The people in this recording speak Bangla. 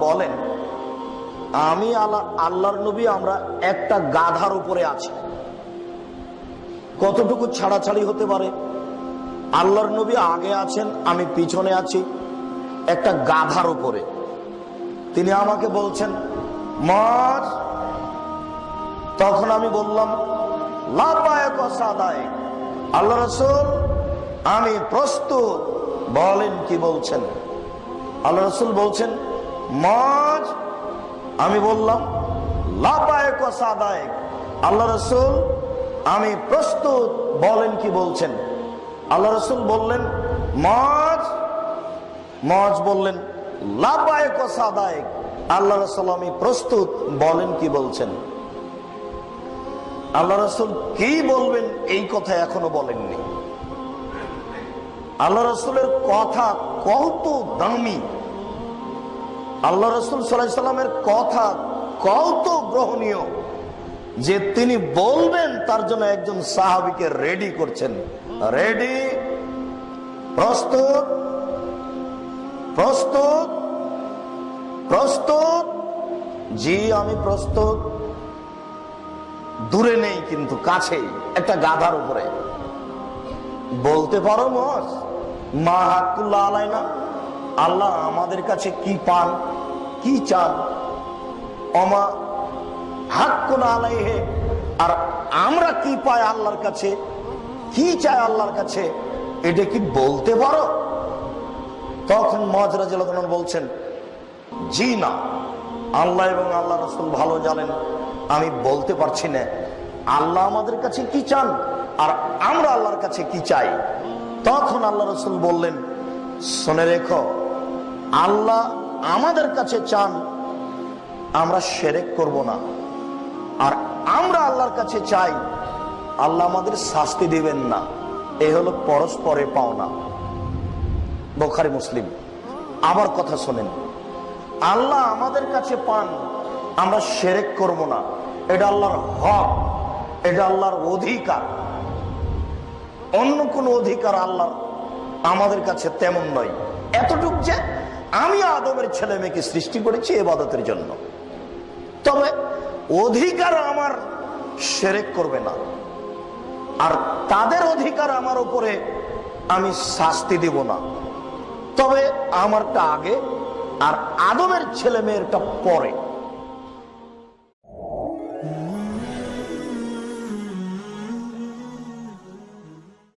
বলেন, আমি আল্লাহ আল্লাহর নবী, আমরা একটা গাধার উপরে আছি। কতটুকু ছাড়াছাড়ি হতে পারে? আল্লাহর নবী আগে আছেন, আমি পিছনে আছি, একটা গাধার উপরে। তিনি আমাকে বলছেন মজ তখন আমি বললাম আল্লাহ রসুল, আমি প্রস্তুত। বলেন কি বলছেন? আল্লাহ রসুল বলছেন, মজ, আমি বললাম লাভবায়ক সাদায়ক আল্লাহ রসুল, আমি প্রস্তুত। বলেন কি বলছেন? আল্লাহ রসুল বললেন, মজ মজ বললেন লাভবায়ক সাদায়ক আল্লাহ রসুল, আমি প্রস্তুত। বলেন কি বলছেন? আল্লাহ রসুল কি বলবেন এই কথা এখনও বলেননি। আল্লাহ রসুলের কথা কত দামি। আল্লাহ রসুল সাল্লাহ সাল্লামের কথা কত গ্রহণীয়। যে তিনি বলবেন তার জন্য একজন সাহাবিকে রেডি করছেন। রেডি প্রস্তুত? প্রস্তুত? প্রস্তুত? জি, আমি প্রস্তুত। দূরে নেই কিন্তু কাছেই, একটা গাধার উপরে। বলতে পারো মস মা হাকুল্লাহ আলাই না আল্লাহ আমাদের কাছে কি পান, কি চান? অমা হাক্কুল আলাইহে, আর আমরা কি পাই আল্লাহর কাছে, কি চাই আল্লাহর কাছে, এটা কি বলতে পারো? তখন মজরাজ বলছেন, জি না, আল্লাহ এবং আল্লাহ রসুল ভালো জানেন। আমি বলতে পারছি না। আল্লাহ আমাদের কাছে কি চান? আর আমরা আল্লাহর কাছে কি চাই? তখন আল্লাহ রসুল বললেন, শোনে রেখো, আল্লাহ আমাদের কাছে চান, আমরা সেরেক করব না। আর আমরা আল্লাহর কাছে চাই, আল্লাহ আমাদের শাস্তি দিবেন না। এ হলো পরস্পরে পাওনা। বোখারি মুসলিম, আবার কথা শোনেন। আল্লাহ আমাদের কাছে পান, আমরা সেরেক করব না। এটা আল্লাহর হক এটা আল্লাহর অধিকার। অন্য কোন অধিকার আল্লাহর আমাদের কাছে তেমন নয়। এতটুক যে আমি আদমের ছেলে মেয়েকে সৃষ্টি করেছি এবাদতের জন্য। তবে অধিকার আমার সেরেক করবে না। আর তাদের অধিকার আমার উপরে আমি শাস্তি দিব না। তবে আমারটা আগে আর আদমের ছেলে মেয়েরটা পরে।